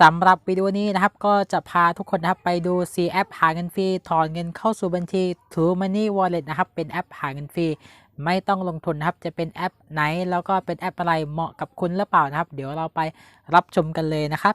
สำหรับวิดีโอนี้นะครับก็จะพาทุกคนนะครับไปดู C แอปหาเงินฟรีถอนเงินเข้าสู่บัญชี True Money Wallet นะครับเป็นแอปหาเงินฟรีไม่ต้องลงทุนนะครับจะเป็นแอปไหน แล้วก็เป็นแอปอะไรเหมาะกับคุณหรือเปล่านะครับ เดี๋ยวเราไปรับชมกันเลยนะครับ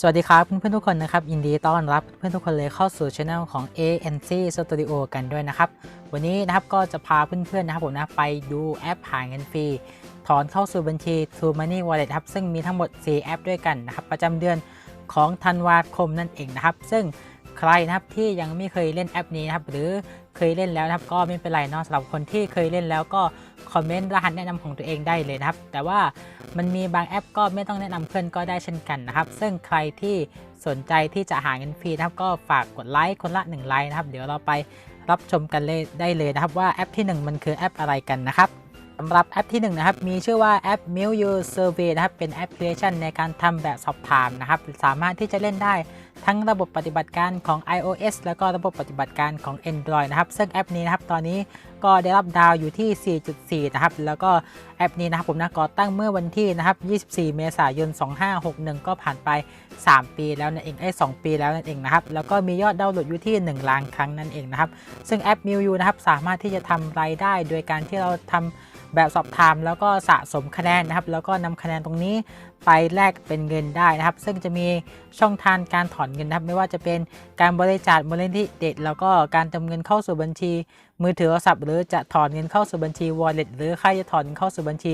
สวัสดีครับเพื่อนๆทุกคนนะครับยินดีต้อนรับเพื่อนทุกคนเลยเข้าสู่ช anel ของ ANC Studio กันด้วยนะครับ วันนี้นะครับก็จะพาเพื่อนๆนะครับผมนะไปดูแอปหาเงินฟรีถอนเข้าสู่บัญชี True Money Wallet ครับซึ่งมีทั้งหมด 4 แอปด้วยกันนะครับ ประจำเดือนของธันวาคมนั่นเองนะครับ ซึ่งใครนะครับที่ยังไม่เคยเล่นแอปนี้นะครับหรือ เคยเล่นแล้วนะครับ ก็ไม่เป็นไรเนาะสำหรับคนที่เคยเล่นแล้วก็คอมเมนต์รหัสแนะนำของตัวเองได้เลยนะครับ แต่ว่ามันมีบางแอปก็ไม่ต้องแนะนำเพื่อนก็ได้เช่นกันนะครับ ซึ่งใครที่สนใจที่จะหาเงินฟรีนะครับ ก็ฝากกดไลค์คนละ1ไลค์นะครับ เดี๋ยวเราไปรับชมกันเลยได้เลยนะครับว่าแอปที่ 1 มันคือแอปอะไรกันนะครับสำหรับแอปที่1นะครับมีชื่อว่าแอป m i l You Survey นะครับเป็นแอปพลิเคชันในการทำแบบสอบถามนะครับ สามารถที่จะเล่นได้ทั้งระบบปฏิบัติการของ iOS แล้วก็ระบบปฏิบัติการของ Android นะครับ ซึ่งแอปนี้นะครับตอนนี้ก็ได้รับดาวอยู่ที่ 4.4 นะครับ แล้วก็แอปนี้นะครับผมนะก่อตั้งเมื่อวันที่นะครับ 24 เมษายน 2561 ก็ผ่านไป 3 ปีแล้วนั่นเองไอ้2ปีแล้วนั่นเองนะครับ แล้วก็มียอดดาวน์โหลดอยู่ที่ 1 ล้านครั้งนั่นเองนะครับ ซึ่งแอป m i l You นะครับสามารถที่จะทำรายได้โดยการที่เราทำแบบสอบถามแล้วก็สะสมคะแนนนะครับ แล้วก็นำคะแนนตรงนี้ ไปแลกเป็นเงินได้นะครับ ซึ่งจะมีช่องทางการถอนเงินนะครับ ไม่ว่าจะเป็นการบริจาคมูลนิธิเด็กแล้วก็การเติมเงินเข้าสู่บัญชี มือถือโทรศัพท์หรือจะถอนเงินเข้าสู่บัญชี wallet หรือใครจะถอนเงินเข้าสู่บัญชี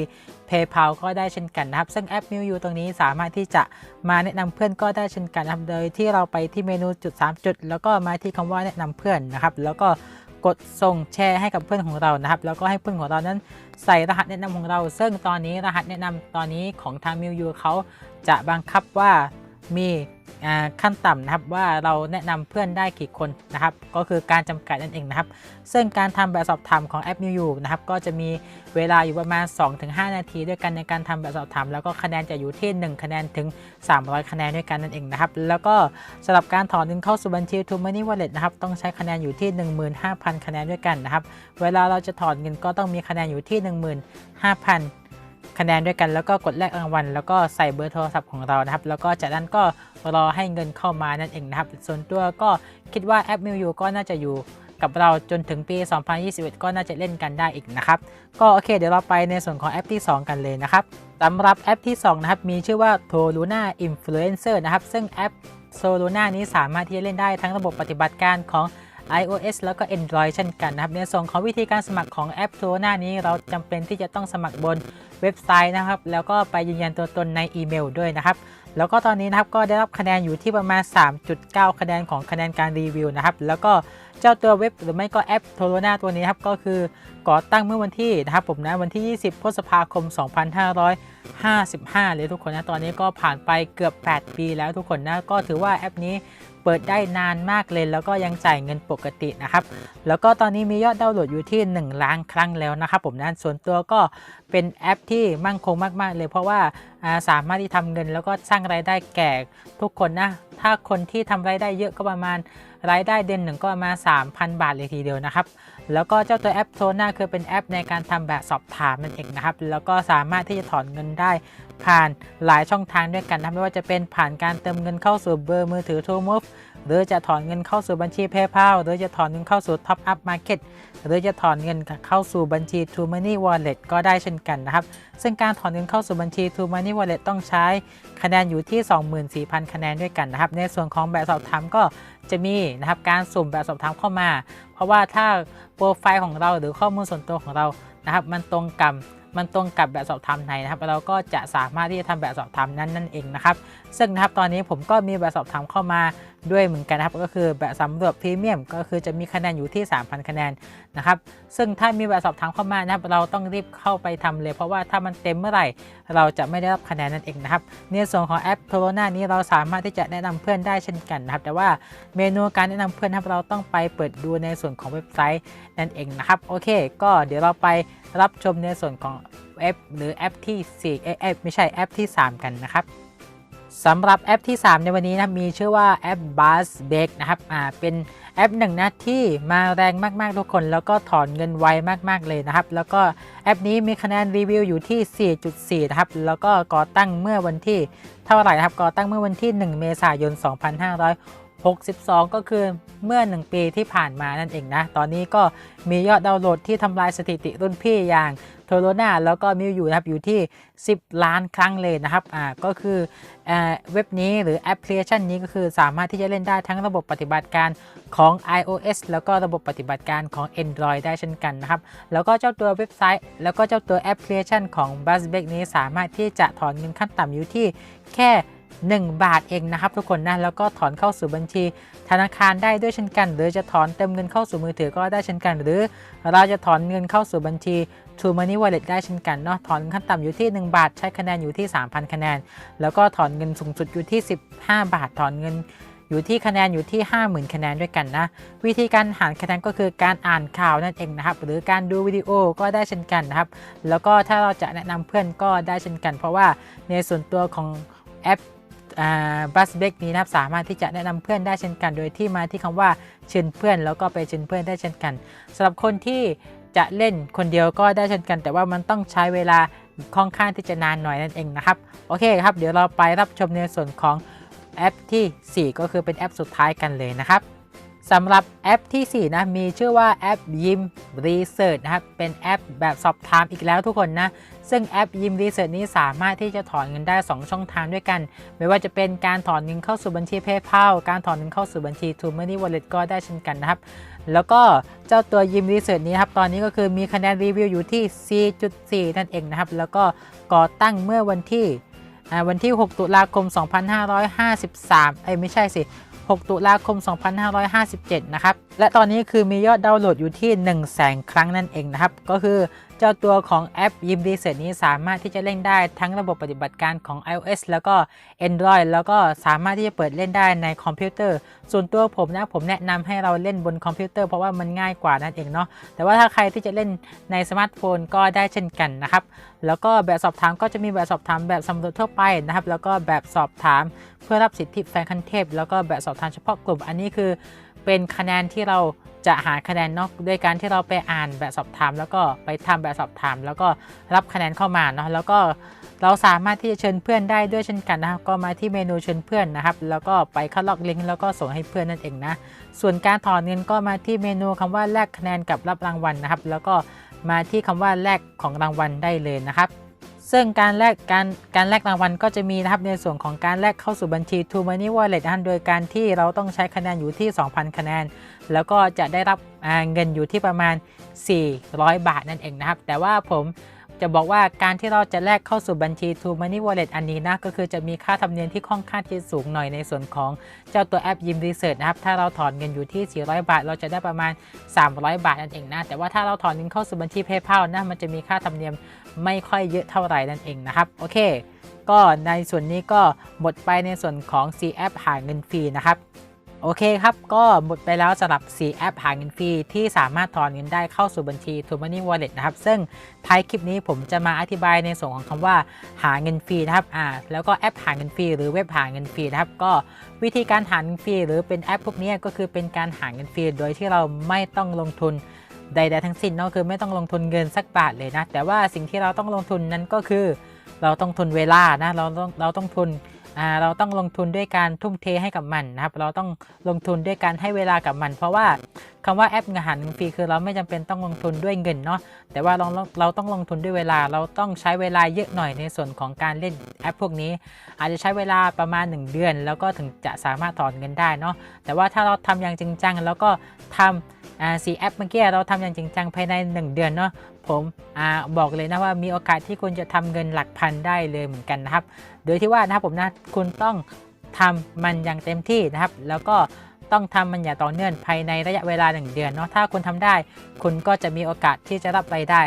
PayPal ก็ได้เช่นกันนะครับ ซึ่งแอป m i l You ตรงนี้สามารถที่จะมาแนะนำเพื่อนก็ได้เช่นกันนะครับโดยที่เราไปที่เมนูจุด 3 จุด แล้วก็มาที่คำว่าแนะนำเพื่อนนะครับแล้วก็ กดส่งแชร์ให้กับเพื่อนของเรานะครับ แล้วก็ให้เพื่อนของเรานั้นใส่รหัสแนะนำของเรา ซึ่งตอนนี้รหัสแนะนำตอนนี้ของทางมิวยูเขาจะบังคับว่ามี ขั้นต่ำนะครับว่าเราแนะนำเพื่อนได้กี่คนนะครับก็คือการจำกัดนั่นเองนะครับ ซึ่งการทำแบบสอบถามของแอปมิวยูนะครับก็จะมีเวลาอยู่ประมาณ 2-5 นาทีด้วยกันในการทำแบบสอบถาม แล้วก็คะแนนจะอยู่ที่ 1 คะแนนถึง 300 คะแนนด้วยกันนั่นเองนะครับแล้วก็สำหรับการถอนเงินเข้าสู่บัญชี True Money Wallet นะครับต้องใช้คะแนนอยู่ที่ 15,000 คะแนนด้วยกันนะครับเวลาเราจะถอนเงินก็ต้องมีคะแนนอยู่ที่ 15,000 คะแนนด้วยกันแล้วก็กดแลกรางวัลแล้วก็ใส่เบอร์โทรศัพท์ของเรานะครับ แล้วก็จากนั้นก็รอให้เงินเข้ามานั่นเองนะครับ ส่วนตัวก็คิดว่าแอปมิวยูก็น่าจะอยู่กับเราจนถึงปี 2021 ก็น่าจะเล่นกันได้อีกนะครับ ก็โอเคเดี๋ยวเราไปในส่วนของแอปที่ 2 กันเลยนะครับสำหรับแอปที่ 2 นะครับ มีชื่อว่า t o l u n a Influencer นะครับ ซึ่งแอป t o l u n a นี้สามารถที่จะเล่นได้ทั้งระบบปฏิบัติการของ iOS แล้วก็ Android เช่นกันนะครับในส่วนของวิธีการสมัครของแอป t o l u n a นี้เราจำเป็นที่จะต้องสมัครบนเว็บไซต์นะครับ แล้วก็ไปยืนยันตัวตนในอีเมลด้วยนะครับ แล้วก็ตอนนี้นะครับก็ได้รับคะแนนอยู่ที่ประมาณ 3.9 คะแนนของคะแนนการรีวิวนะครับ แล้วก็เจ้าตัวเว็บหรือไม่ก็แอปโทโรนาตัวนี้ครับก็คือก่อตั้งเมื่อวันที่นะครับผมนะวันที่ 20 พฤษภาคม 2555 เลยทุกคนนะตอนนี้ก็ผ่านไปเกือบ 8 ปีแล้วทุกคนนะก็ถือว่าแอปนี้ เปิดได้นานมากเลย แล้วก็ยังจ่ายเงินปกตินะครับ แล้วก็ตอนนี้มียอดดาวน์โหลดอยู่ที่ 1 ล้านครั้งแล้วนะครับผมนะส่วนตัวก็เป็นแอปที่มั่งคงมาก ๆ เลย เพราะว่าสามารถที่ทำเงินแล้วก็สร้างรายได้แก่ทุกคนนะถ้าคนที่ทำรายได้เยอะก็ประมาณรายได้เดือนหนึ่งก็ประมาณ3,000 บาทเลยทีเดียวนะครับ แล้วก็เจ้าตัวแอปโซน่าคือเป็นแอปในการทำแบบสอบถามนั่นเองนะครับ แล้วก็สามารถที่จะถอนเงินได้ผ่านหลายช่องทางด้วยกันนะไม่ว่าจะเป็นผ่านการเติมเงินเข้าสู่เบอร์มือถือ True Move หรือจะถอนเงินเข้าสู่บัญชี PayPal หรือจะถอนเงินเข้าสู่ Top Up Market หรือจะถอนเงินเข้าสู่บัญชี True Money Wallet ก็ได้เช่นกันนะครับ ซึ่งการถอนเงินเข้าสู่บัญชี True Money Wallet ต้องใช้คะแนนอยู่ที่ 24,000 คะแนนด้วยกันนะครับ ในส่วนของแบบสอบถามก็จะมีนะครับการสุ่มแบบสอบถามเข้ามา เพราะว่าถ้าโปรไฟล์ของเราหรือข้อมูลส่วนตัวของเรานะครับ มันตรงกับมันตรงกับแบบสอบถามไหนนะครับ เราก็จะสามารถที่จะทำแบบสอบถามนั้นนั่นเองนะครับ ซึ่งนะครับตอนนี้ผมก็มีแบบสอบถามเข้ามาด้วยเหมือนกันนะครับ ก็คือแบบสำรวจพรีเมียมก็คือจะมีคะแนนอยู่ที่ 3,000 คะแนนนะครับ ซึ่งถ้ามีแบบสอบถามเข้ามานะครับ เราต้องรีบเข้าไปทำเลย เพราะว่าถ้ามันเต็มเมื่อไหร่ เราจะไม่ได้รับคะแนนนั่นเองนะครับในส่วนของแอปโทโรนานี้เราสามารถที่จะแนะนำเพื่อนได้เช่นกันนะครับ แต่ว่าเมนูการแนะนำเพื่อนครับเราต้องไปเปิดดูในส่วนของเว็บไซต์นั่นเองนะครับ โอเค ก็เดี๋ยวเราไปรับชมในส่วนของแอปหรือแอปที่4เอ๊ะไม่ใช่แอปที่ 3 กันนะครับ สำหรับแอปที่ 3 ในวันนี้นะมีชื่อว่าแอป b u z b a k นะครับอ่าเป็นแอปหนึ่งนะที่มาแรงมากๆทุกคน แล้วก็ถอนเงินไวมากๆเลยนะครับ แล้วก็แอปนี้มีคะแนนรีวิวอยู่ที่ 4.4 นะครับ แล้วก็ก่อตั้งเมื่อวันที่เท่าไหร่นะครับก่อตั้งเมื่อวันที่ 1 เมษายน 2562 ก็คือเมื่อ 1 ปีที่ผ่านมานั่นเองนะ ตอนนี้ก็มียอดดาวน์โหลดที่ทำลายสถิติรุ่นพี่อย่าง โทโรนาแล้วก็มิวอยู่นะครับอยู่ที่ 10 ล้านครั้งเลยนะครับอ่าก็คืออ่อเว็บนี้หรือแอปพลิเคชันนี้ก็คือสามารถที่จะเล่นได้ทั้งระบบปฏิบัติการของ iOS แล้วก็ระบบปฏิบัติการของ Android ได้เช่นกันนะครับ แล้วก็เจ้าตัวเว็บไซต์ แล้วก็เจ้าตัวแอปพลิเคชันของ b u z z b a k นี้สามารถที่จะถอนเงินขั้นต่ำอยู่ที่แค่ 1 บาทเองนะครับทุกคนนะแล้วก็ถอนเข้าสู่บัญชี ธนาคารได้ด้วยเช่นกัน หรือจะถอนเติมเงินเข้าสู่มือถือก็ได้เช่นกัน หรือเราจะถอนเงินเข้าสู่บัญชี True Money Wallet ได้เช่นกันเนาะถอนขั้นต่ำอยู่ที่ 1 บาท ใช้คะแนนอยู่ที่ 3,000 คะแนน แล้วก็ถอนเงินสูงสุดอยู่ที่ 15 บาทถอนเงินอยู่ที่คะแนนอยู่ที่ 50,000 คะแนนด้วยกันนะ วิธีการหารคะแนนก็คือการอ่านข่าวนั่นเองนะครับ หรือการดูวิดีโอก็ได้เช่นกันนะครับ แล้วก็ถ้าเราจะแนะนำเพื่อนก็ได้เช่นกัน เพราะว่าในส่วนตัวของแอป บัสเบกนี้นะครับสามารถที่จะแนะนำเพื่อนได้เช่นกัน โดยที่มาที่คำว่าเชิญเพื่อน แล้วก็ไปเชิญเพื่อนได้เช่นกันสำหรับคนที่จะเล่นคนเดียวก็ได้เช่นกัน แต่ว่ามันต้องใช้เวลาค่อนข้างที่จะนานหน่อยนั่นเองนะครับโอเคครับเดี๋ยวเราไปรับชมในส่วนของแอปที่ 4 ก็คือเป็นแอปสุดท้ายกันเลยนะครับสำหรับแอปที่ 4 นะมีชื่อว่าแอปยิมรีเสิร์ชนะครับเป็นแอปแบบสอบถามอีกแล้วทุกคนนะ ซึ่งแอปยิมรีเสิร์ชนี้สามารถที่จะถอนเงินได้ 2 ช่องทางด้วยกัน ไม่ว่าจะเป็นการถอนเงินเข้าสู่บัญชี PayPal การถอนเงินเข้าสู่บัญชี True Money Wallet ก็ได้เช่นกันนะครับ แล้วก็เจ้าตัวยิมรีเสิร์ชนี้ครับ ตอนนี้ก็คือมีคะแนนรีวิวอยู่ที่ 4.4 นั่นเองนะครับ แล้วก็ก่อตั้งเมื่อวันที่วันที่ 6 ตุลาคม 2553 เอ้ยไม่ใช่สิ 6 ตุลาคม 2557 นะครับ และตอนนี้คือมียอดดาวน์โหลดอยู่ที่ 1 0 0 0 0แสนครั้งนั่นเองนะครับ ก็คือ เจ้าตัวของแอปยิมรีเสิร์ชนี้สามารถที่จะเล่นได้ทั้งระบบปฏิบัติการของ iOS แล้วก็ Android แล้วก็สามารถที่จะเปิดเล่นได้ในคอมพิวเตอร์ ส่วนตัวผมนะผมแนะนำให้เราเล่นบนคอมพิวเตอร์เพราะว่ามันง่ายกว่านั่นเองเนาะแต่ว่าถ้าใครที่จะเล่นในสมาร์ทโฟนก็ได้เช่นกันนะครับ แล้วก็แบบสอบถามก็จะมีแบบสอบถามแบบสำรวจทั่วไปนะครับ แล้วก็แบบสอบถามเพื่อรับสิทธิแฟนคันเทพ แล้วก็แบบสอบถามเฉพาะกลุ่มอันนี้คือ เป็นคะแนนที่เราจะหาคะแนนนอกด้วยการที่เราไปอ่านแบบสอบถาม แล้วก็ไปทำแบบสอบถาม แล้วก็รับคะแนนเข้ามาเนาะแล้วก็เราสามารถที่จะเชิญเพื่อนได้ด้วยเช่นกันนะครับ ก็มาที่เมนูเชิญเพื่อนนะครับ แล้วก็ไปเข้าล็อกลิงก์แล้วก็ส่งให้เพื่อนนั่นเองนะ ส่วนการถอนเงินก็มาที่เมนูคำว่าแลกคะแนนกับรับรางวัลนะครับ แล้วก็มาที่คำว่าแลกของรางวัลได้เลยนะครับ ซึ่งการแลกการการแลกรางวัลก็จะมีนะครับในส่วนของการแลกเข้าสู่บัญชี t o Money Wallet นะโดยการที่เราต้องใช้คะแนนอยู่ที่ 2,000 คะแนน แล้วก็จะได้รับเงินอยู่ที่ประมาณ 400 บาทนั่นเองนะครับ แต่ว่าผม จะบอกว่าการที่เราจะแลกเข้าสู่บัญชี True Money Wallet อันนี้นะ ก็คือจะมีค่าธรรมเนียมที่ค่อนข้างที่สูงหน่อยในส่วนของเจ้าตัวแอปยิมรีเสิร์ชนะครับ ถ้าเราถอนเงินอยู่ที่ 400 บาท เราจะได้ประมาณ 300 บาทนั่นเองนะ แต่ว่าถ้าเราถอนเงินเข้าสู่บัญชี PayPal นะ มันจะมีค่าธรรมเนียมไม่ค่อยเยอะเท่าไหร่นั่นเองนะครับ โอเค ก็ในส่วนนี้ก็หมดไปในส่วนของ C App หาเงินฟรีนะครับ โอเคครับ ก็หมดไปแล้วสำหรับ 4 แอปหาเงินฟรีที่สามารถถอนเงินได้เข้าสู่บัญชี t o Money Wallet นะครับ ซึ่งท้ายคลิปนี้ผมจะมาอธิบายในส่วนของคำว่าหาเงินฟรีนะครับอ่าแล้วก็แอปหาเงินฟรีหรือเว็บหาเงินฟรีนะครับ ก็วิธีการหาเงินฟรีหรือเป็นแอปพวกนี้ก็คือเป็นการหาเงินฟรีโดยที่เราไม่ต้องลงทุนใดๆทั้งสิ้นเนาะคือไม่ต้องลงทุนเงินสักบาทเลยนะ แต่ว่าสิ่งที่เราต้องลงทุนนั้นก็คือ เราต้องทุนเวลานะเราต้องเราต้องทุน เราต้องลงทุนด้วยการทุ่มเทให้กับมันนะครับ เราต้องลงทุนด้วยการให้เวลากับมัน เพราะว่าคำว่าแอปเงินหันฟรีคือเราไม่จำเป็นต้องลงทุนด้วยเงินเนาะ แต่ว่าเราเราต้องลงทุนด้วยเวลา เราต้องใช้เวลาเยอะหน่อยในส่วนของการเล่นแอปพวกนี้ อาจจะใช้เวลาประมาณ 1 เดือน แล้วก็ถึงจะสามารถถอนเงินได้เนาะ แต่ว่าถ้าเราทำอย่างจริงจังแล้วก็ทำอ่า สีแอปเมื่อกี้เราทำอย่างจริงจังภายใน 1 เดือนเนาะผมอบอกเลยนะว่ามีโอกาสที่คุณจะทำเงินหลักพันได้เลยเหมือนกันนะครับ โดยที่ว่านะครับผมนะคุณต้องทำมันอย่างเต็มที่นะครับ แล้วก็ต้องทำมันอย่างต่อเนื่องภายในระยะเวลา 1 เดือนเนาะถ้าคุณทำได้ คุณก็จะมีโอกาสที่จะรับรายได้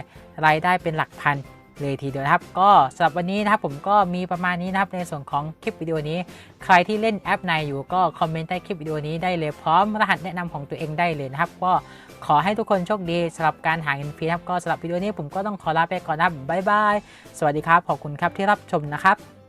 รายได้เป็นหลักพัน เลยทีเดียวนะครับ ก็สำหรับวันนี้นะครับผมก็มีประมาณนี้นะครับในส่วนของคลิปวิดีโอนี้ ใครที่เล่นแอปในอยู่ก็คอมเมนต์ใต้คลิปวิดีโอนี้ได้เลยพร้อมรหัสแนะนำของตัวเองได้เลยนะครับก็ขอให้ทุกคนโชคดีสำหรับการหาเงินฟรีครับก็สำหรับวิดีโอนี้ผมก็ต้องขอลาไปก่อนนะครับบ๊ายบายสวัสดีครับขอบคุณครับที่รับชมนะครับ